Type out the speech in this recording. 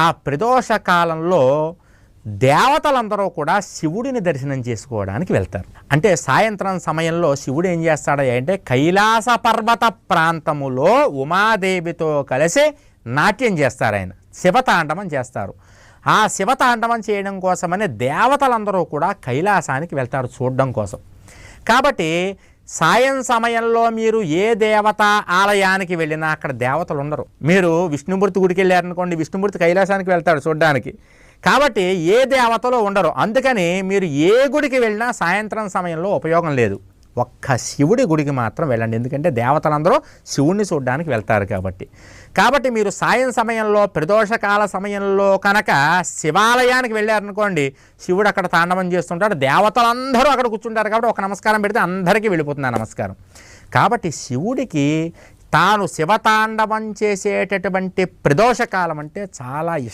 ఆ ప్రదోష కాలంలో దేవతలందరూ కూడా శివుడిని దర్శనం చేసుకోవడానికి వెళ్తారు. అంటే సాయంత్రం సమయంలో శివుడు ఏం చేస్తాడు అంటే కైలాస పర్వత ప్రాంతములో ఉమాదేవితో కలిసి నాట్యం చేస్తారు ఆయన. శివతాండవం చేస్తారు. ఆ శివతాండవం చేయడం కోసమని దేవతలందరూ కూడా కైలాసానికి వెళ్తారు చూడడం కోసం. కాబట్టి సాయం సమయంలో మీరు ఏ దేవత ఆలయానికి వెళ్ళినా అక్కడ దేవతలు ఉండరు. మీరు విష్ణుమూర్తి గుడికి వెళ్ళారనుకోండి విష్ణుమూర్తి కైలాసానికి వెళ్తాడు చూడడానికి. కాబట్టి ఏ దేవతలు ఉండరు. అందుకని మీరు ఏ గుడికి వెళ్ళినా సాయంత్రం సమయంలో ఉపయోగం లేదు. ఒక్క శివుడి గుడికి మాత్రం వెళ్ళండి. ఎందుకంటే దేవతలందరూ శివుణ్ణి చూడడానికి వెళ్తారు కాబట్టి. కాబట్టి మీరు సాయం సమయంలో ప్రదోషకాల సమయంలో కనుక శివాలయానికి వెళ్ళారనుకోండి శివుడు అక్కడ తాండవం చేస్తుంటాడు దేవతలందరూ అక్కడ కూర్చుంటారు కాబట్టి ఒక నమస్కారం పెడితే అందరికీ వెళ్ళిపోతుంది ఆ నమస్కారం. కాబట్టి శివుడికి తాను శివతాండవం చేసేటటువంటి ప్రదోషకాలం అంటే చాలా ఇష్టం.